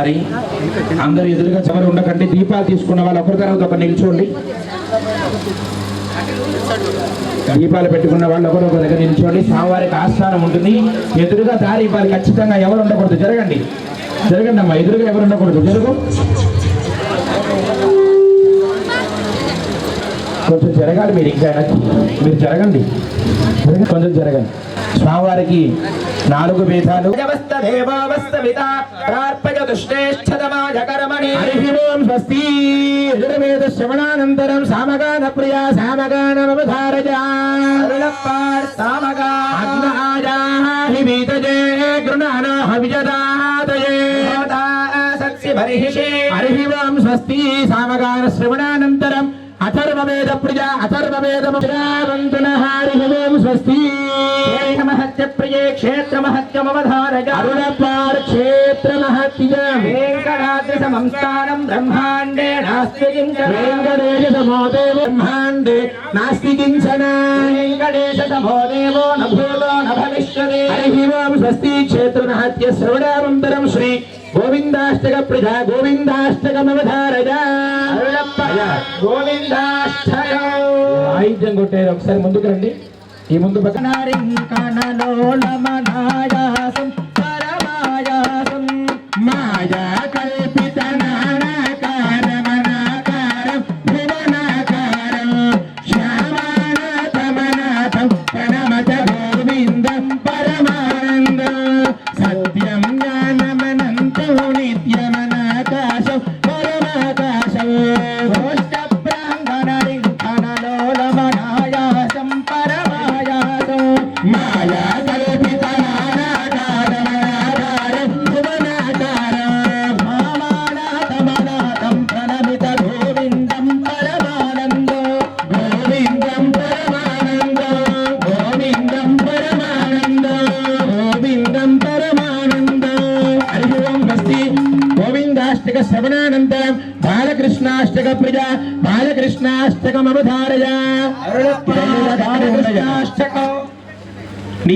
ఒకసారి అందరు ఎదురుగా ఎవరు ఉండకండి. దీపాలు తీసుకున్న వాళ్ళు ఒకరి తర్వాత ఒకరు నిల్చోండి. దీపాలు పెట్టుకున్న వాళ్ళు ఒకరు ఒక దగ్గర నిల్చోండి. స్వామివారికి ఆస్థానం ఉంటుంది. ఎదురుగా దారి ఇవ్వాలి. ఖచ్చితంగా ఎవరు ఉండకూడదు. జరగండి. జరగండి అమ్మా. ఎదురుగా ఎవరు ఉండకూడదు. జరుగు. కొంచెం జరగాలి మీరు. ఇంకా మీరు జరగండి. జరగండి, కొంచెం జరగండి. స్వామివారికి నాలుగు వేదాలు. స్వస్తి. యజుర్వేద శ్రవణానంతరం సామగాన ప్రియా సామగానమవధారజా అగ్నాయాహి వీతజే గృణానాహ విజదాతయే హరి ఓం స్వస్తి సామగాన శ్రవణానంతరం అథర్వవేద ప్రజా అథర్వవేదముద్రావంతున హరి ఓం స్వస్తి. ప్రియే క్షేత్ర మహత్యమవధారజ అరుణపార్ క్షేత్ర మహత్యం వెంకటాద్రి సమం స్థానం బ్రహ్మాండే నాస్తి కించన వెంకటేశ బ్రహ్మాండే నాస్తి కించన వెంకటేశ సమో దేవో న భూలో న భవిష్యతి హరి ఓం స్వస్తి శ్రవణానంతరం శ్రీ గోవిందాష్టక ప్రజా వాయిద్యం కొట్టారు. ఒకసారి ముందుకు రండి. ఈ ముందు పక్కన కనలోలమనాయాసం పరమాయాసం మాయా పరమాయాసం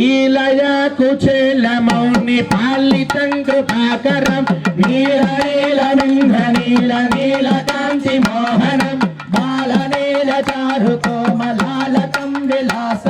నీలయ కుచేల మౌని పాలితం నీలనీల నీలనీలమింద్ర నీల కాంతి మోహనం. బాల నీల చారు కోమలాలకం విలాస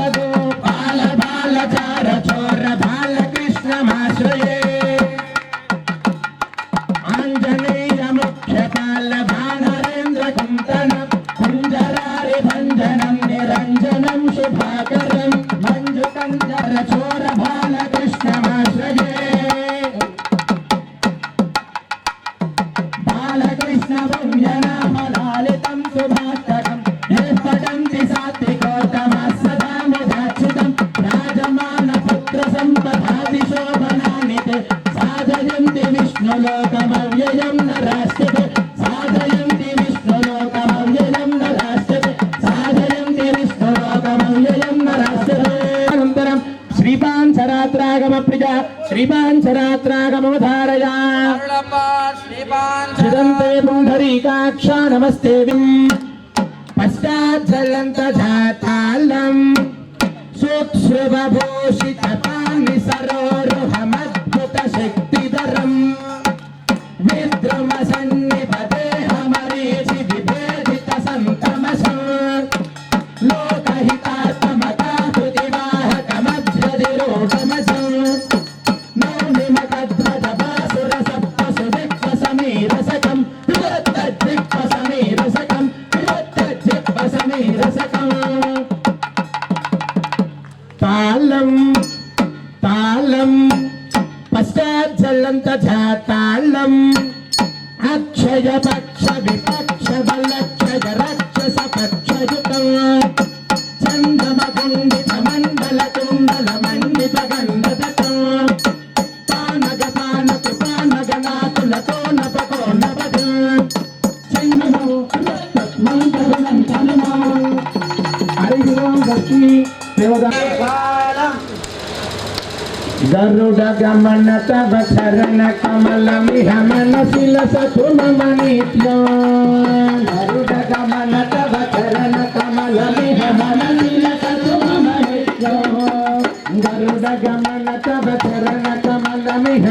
ప్రియ శ్రీపాంచరాత్రాగమవధారయ చిదంతే పుండరీకాక్ష నమస్తే పశ్చాజ్జలంత జాతాళం సూక్ష్మభూషిత సరోరుహమద్భుత గరుడ గమన తవ చరణ కమల మిహ మనసిల సతుమనిత్యం గరుడ గమన తవ చరణ కమల మిహ మనసిల సతుమనిత్యం గరుడ గమన తవ చరణ కమల మిహ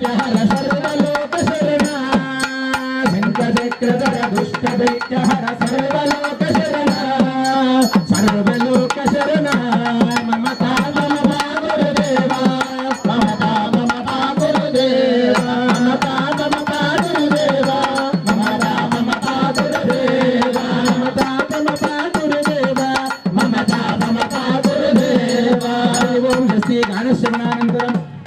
प्यार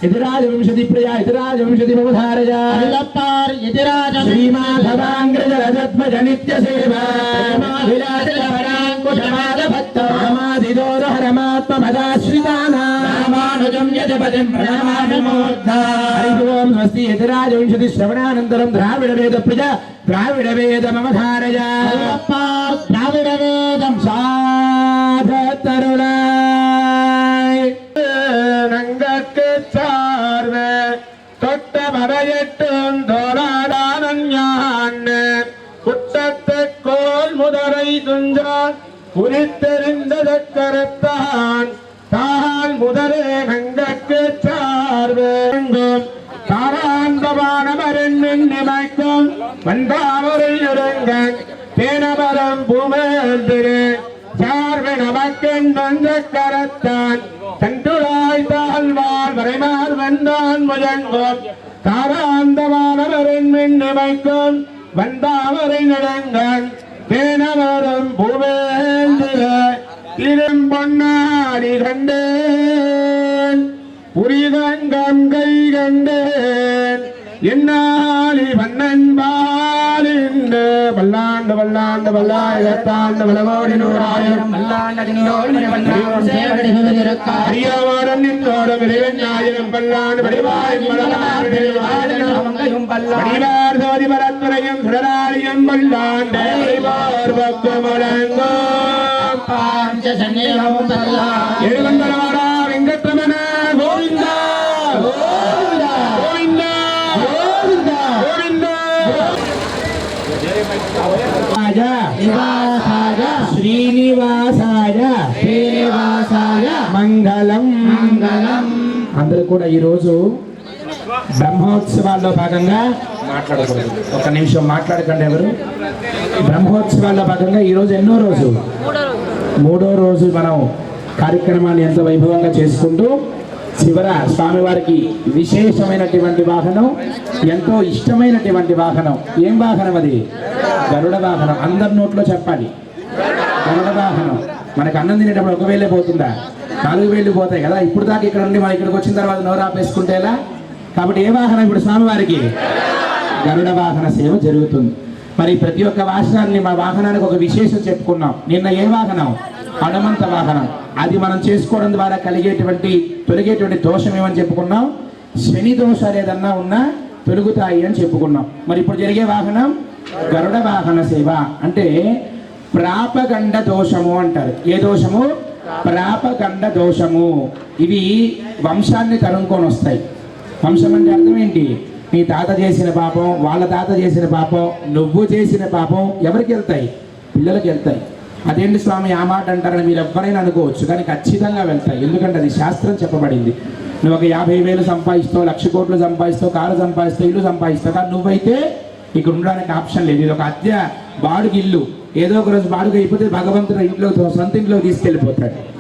గానశ్రవణానంతరం ఎదిరాజ వింశతి ప్రియ ఎదిరాజ వింశతి భవధారయ అల్లప్పార్ యతిరాజం శ్రీమాధవాంగ్రజ రజధ్వజ నిత్య துஞ்சான் தான் முதலே நங்கற்கு சார்வேங்கும் தாராந்தமானவரின் நிமைக்கும் வந்தாமரை இறங்க தேனமரம் பூமேந்திரே. சார்பு நமக்கென் வந்த கரத்தான். தண்டுழாய் தாழ்வார் வரைமார் வந்தான் முழங்கும் தாராந்தமானவரின் மின் நிமைக்கும் வந்தாமரை நடங்கள் மீனவரம் புவேந்திர திரும்பொன்னாடி கண்டேன். புரிதங்கங்கை கண்டேன். என்னாலி வண்ணன் பாலிந்து பல்லாண்டு பல்லாண்டு பல்லாயிரத்தாண்டு பலகோடி நூறாயிரம். பல்லாண்டு பல்லாண்டு படிவாய் படிவார் சோதி பரத்துறையும் சுடராரியம் பல்லாண்டு படிவார் பக்குமடங்கும் எழுவந்தரவாடா வெங்கட்ரமண கோவிந்தா கோவிந்தா கோவிந்தா கோவிந்தா రాజా నివాసాయ శ్రీనివాసాయ శ్రీనివాసాయ మంగళం మంగళం అందరూ కూడా ఈరోజు బ్రహ్మోత్సవాల్లో భాగంగా మాట్లాడకూడదు. ఒక నిమిషం మాట్లాడకండి ఎవరు? బ్రహ్మోత్సవాల్లో భాగంగా ఈరోజు ఎన్నో రోజు? మూడో రోజు మనం కార్యక్రమాన్ని ఎంతో వైభవంగా చేసుకుంటూ చివర స్వామివారికి విశేషమైనటువంటి వాహనం ఎంతో ఇష్టమైనటువంటి వాహనం. ఏం వాహనం అది? గరుడ వాహనం. అందరి నోట్లో చెప్పాలి. గరుడ వాహనం. మనకు అన్నం తినేటప్పుడు ఒక వేలే పోతుందా? నాలుగు వేలు పోతాయి కదా. ఇప్పుడు దాకా ఇక్కడ నుండి మనం ఇక్కడికి వచ్చిన తర్వాత నోరు ఆపేసుకుంటే ఎలా? కాబట్టి ఏ వాహనం ఇప్పుడు స్వామివారికి? గరుడ వాహన సేవ జరుగుతుంది. మరి ప్రతి ఒక్క వాహనాన్ని మా వాహనానికి ఒక విశేషం చెప్పుకున్నాం. నిన్న ఏ వాహనం? హనుమంత వాహనం. అది మనం చేసుకోవడం ద్వారా కలిగేటువంటి తొలగేటువంటి దోషం ఏమని చెప్పుకున్నాం? శని దోషాలు ఏదన్నా ఉన్నా తొలుగుతాయి అని చెప్పుకున్నాం. మరి ఇప్పుడు జరిగే వాహనం? గరుడ వాహన సేవ. అంటే ప్రాపగండ దోషము అంటారు. ఏ దోషము? ప్రాపగండ దోషము. ఇవి వంశాన్ని తరుముకొని వస్తాయి. వంశం అంటే అర్థం ఏంటి నీ తాత చేసిన పాపం వాళ్ళ తాత చేసిన పాపం నువ్వు చేసిన పాపం ఎవరికి వెళ్తాయి? పిల్లలకి వెళ్తాయి. అదేంటి స్వామి? ఆ మాట అంటారని మీరు ఎవరైనా అనుకోవచ్చు కానీ ఖచ్చితంగా వెళ్తాయి. ఎందుకంటే అది శాస్త్రం చెప్పబడింది. నువ్వు ఒక యాభై వేలు సంపాదిస్తావు లక్ష కోట్లు సంపాదిస్తావు కారు సంపాదిస్తావు ఇల్లు సంపాదిస్తావు కానీ నువ్వైతే ఇక్కడ ఉండడానికి ఆప్షన్ లేదు. ఇది ఒక అద్దె బాడుగు ఇల్లు. ఏదో ఒక రోజు బాడుగ అయిపోతే భగవంతుడు ఇంట్లో సొంత ఇంట్లో తీసుకెళ్ళిపోతాడు.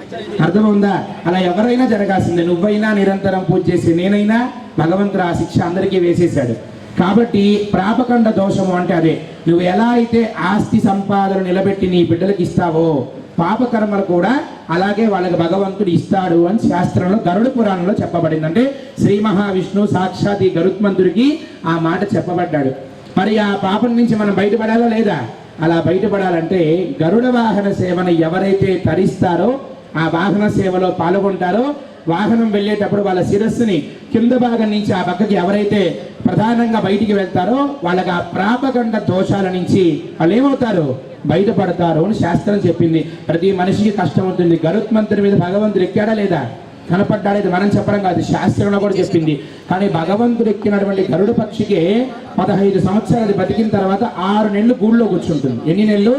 అర్థమవుందా? అలా ఎవరైనా జరగాల్సిందే. నువ్వైనా నిరంతరం పూజ చేసి నేనైనా భగవంతుడు ఆ శిక్ష అందరికీ వేసేశాడు. కాబట్టి ప్రాపకండ దోషము అంటే అదే. నువ్వు ఎలా అయితే ఆస్తి సంపాదన నిలబెట్టి నీ బిడ్డలకు ఇస్తావో పాపకర్మలు కూడా అలాగే వాళ్ళకి భగవంతుడు ఇస్తాడు అని శాస్త్రంలో గరుడ పురాణంలో చెప్పబడింది. అంటే శ్రీ మహావిష్ణువు సాక్షాత్ ఈ గరుత్మంతుడికి ఆ మాట చెప్పబడ్డాడు. మరి ఆ పాపం నుంచి మనం బయటపడాలా లేదా? అలా బయటపడాలంటే గరుడ వాహన సేవను ఎవరైతే తరిస్తారో ఆ వాహన సేవలో పాల్గొంటారో వాహనం వెళ్ళేటప్పుడు వాళ్ళ శిరస్సుని కింద భాగం నుంచి ఆ పక్కకి ఎవరైతే ప్రధానంగా బయటికి వెళ్తారో వాళ్ళకి ఆ ప్రాపగండ దోషాల నుంచి వాళ్ళు ఏమవుతారు బయటపడతారు అని శాస్త్రం చెప్పింది. ప్రతి మనిషికి కష్టం ఉంటుంది. గరుత్మంతుడి మీద భగవంతుడు ఎక్కాడా లేదా? కనపడ్డాడు ఇది మనం చెప్పడం కాదు శాస్త్రంలో కూడా చెప్పింది. కానీ భగవంతుడు ఎక్కినటువంటి గరుడ పక్షికి పదహైదు సంవత్సరాలు అది బతికిన తర్వాత ఆరు నెలలు గూళ్ళో కూర్చుంటుంది. ఎన్ని నెలలు?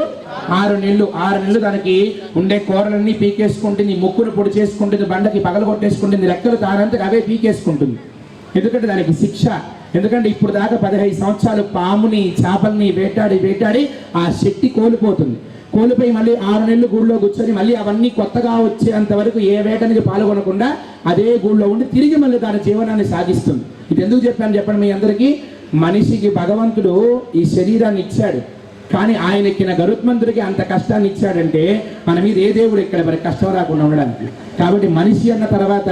ఆరు నెలలు. ఆరు నెలలు దానికి ఉండే కూరలన్నీ పీకేసుకుంటుంది ముక్కును పొడి చేసుకుంటుంది బండకి పగల కొట్టేసుకుంటుంది రెక్కలు తానంతకు అవే పీకేసుకుంటుంది. ఎందుకంటే దానికి శిక్ష. ఎందుకంటే ఇప్పుడు దాకా పదిహేను సంవత్సరాలు పాముని చేపల్ని వేటాడి వేటాడి ఆ శక్తి కోల్పోతుంది. కోల్పోయి మళ్ళీ ఆరు నెలలు గూళ్ళో కూర్చొని మళ్ళీ అవన్నీ కొత్తగా వచ్చేంత వరకు ఏ వేటనికి పాల్గొనకుండా అదే గూళ్ళో ఉండి తిరిగి మళ్ళీ దాని జీవనాన్ని సాగిస్తుంది. ఇది ఎందుకు చెప్పాను చెప్పండి మీ అందరికీ? మనిషికి భగవంతుడు ఈ శరీరాన్ని ఇచ్చాడు. కానీ ఆయన ఎక్కిన గరుత్మంతుడికి అంత కష్టాన్ని ఇచ్చాడంటే మన మీద ఏ దేవుడు ఇక్కడ మరి కష్టం రాకుండా ఉండడానికి? కాబట్టి మనిషి అన్న తర్వాత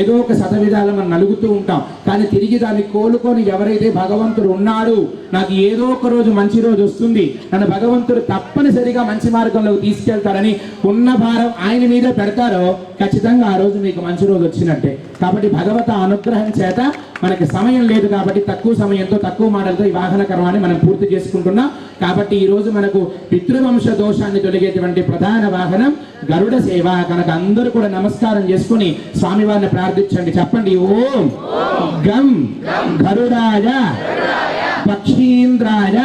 ఏదో ఒక శతవిధాలు మనం నలుగుతూ ఉంటాం. కానీ తిరిగి దాన్ని కోలుకొని ఎవరైతే భగవంతుడు ఉన్నాడు నాకు ఏదో ఒక రోజు మంచి రోజు వస్తుంది. నన్ను భగవంతుడు తప్పనిసరిగా మంచి మార్గంలోకి తీసుకెళ్తాడని ఉన్న భారం ఆయన మీద పెడతారో ఖచ్చితంగా ఆ రోజు మీకు మంచి రోజు వచ్చినట్టే. కాబట్టి భగవత అనుగ్రహం చేత మనకి సమయం లేదు కాబట్టి తక్కువ సమయంతో తక్కువ మాటలతో ఈ వాహన కర్మాన్ని మనం పూర్తి చేసుకుంటున్నాం. కాబట్టి ఈ రోజు మనకు పితృవంశ దోషాన్ని తొలగేటువంటి ప్రధాన వాహనం గరుడ సేవ. కనుక అందరూ కూడా నమస్కారం చేసుకుని స్వామివారిని ప్రార్థించండి. చెప్పండి ఓం గం గరుడాయ పక్షీంద్రాయ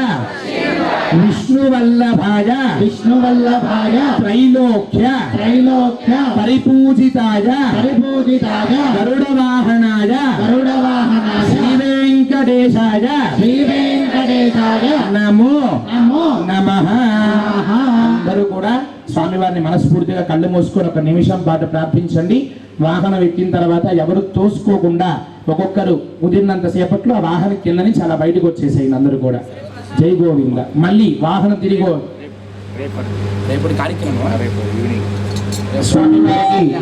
విష్ణువల్లభాయ విష్ణువల్లభాయ త్రైలోక్య త్రైలోక్య పరిపూజితాయ పరిపూజితాయ గరుడ వాహనాయ గరుడవాహనాయ శ్రీ వెంకటేశాయ. శ్రీ వెంకటేశాయ. నమో. నమో. నమః. అందరూ కూడా స్వామివారిని మనస్ఫూర్తిగా కళ్ళు మూసుకొని ఒక నిమిషం పాటు ప్రార్థించండి. వాహనం ఎక్కిన తర్వాత ఎవరు తోసుకోకుండా ఒక్కొక్కరు కుదిరినంత సేపట్లో ఆ వాహనం కింద నుంచి అలా బయటకు వచ్చేసేయండి అందరూ కూడా. జై గోవింద. మళ్ళీ వాహనం తిరిగి రేపటి కార్యక్రమం స్వామివారికి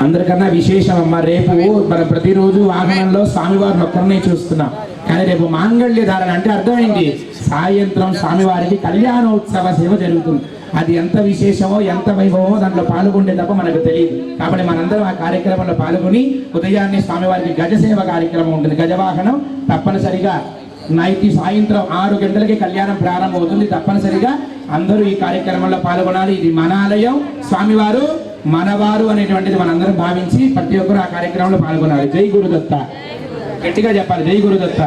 అందరికన్నా విశేషం అమ్మ రేపు మనం ప్రతిరోజు వాహనంలో స్వామివారిని ఒక్కరినే చూస్తున్నాం. కానీ రేపు మాంగళ్య ధారణ అంటే అర్థమైంది. సాయంత్రం స్వామివారికి కళ్యాణోత్సవ సేవ జరుగుతుంది. అది ఎంత విశేషమో ఎంత వైభవమో దాంట్లో పాల్గొండే తప్ప మనకు తెలియదు. కాబట్టి మనందరం ఆ కార్యక్రమంలో పాల్గొని ఉదయాన్నే స్వామివారికి గజసేవ కార్యక్రమం ఉంటుంది. గజవాహనం తప్పనిసరిగా నైట్ సాయంత్రం ఆరు గంటలకి కళ్యాణం ప్రారంభమవుతుంది. తప్పనిసరిగా అందరూ ఈ కార్యక్రమంలో పాల్గొనాలి. ఇది మన ఆలయం. స్వామివారు మనవారు అనేటువంటిది మనందరం భావించి ప్రతి ఒక్కరు ఆ కార్యక్రమంలో పాల్గొన్నారు జై గురుదత్త. గట్టిగా చెప్పాలి జై గురుదత్త.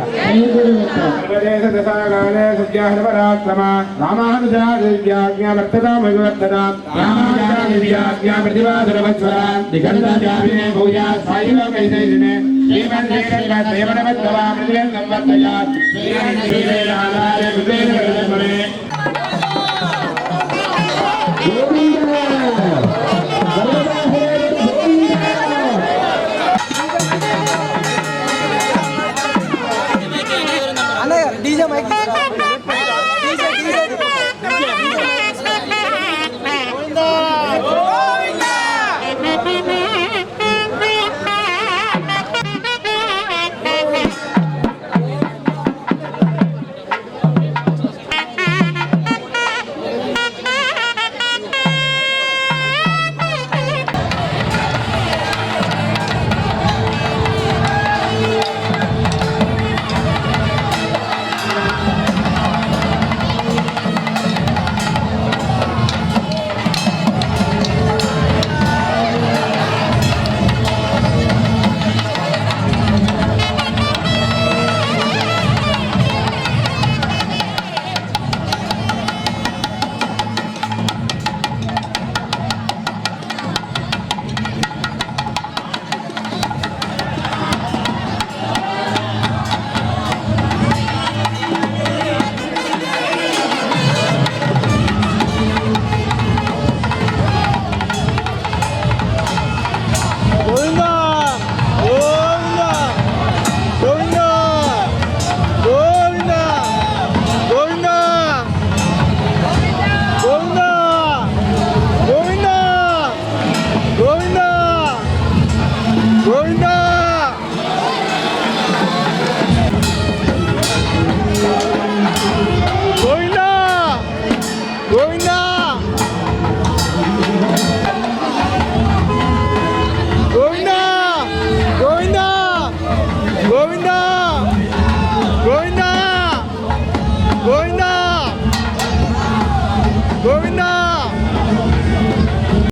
జై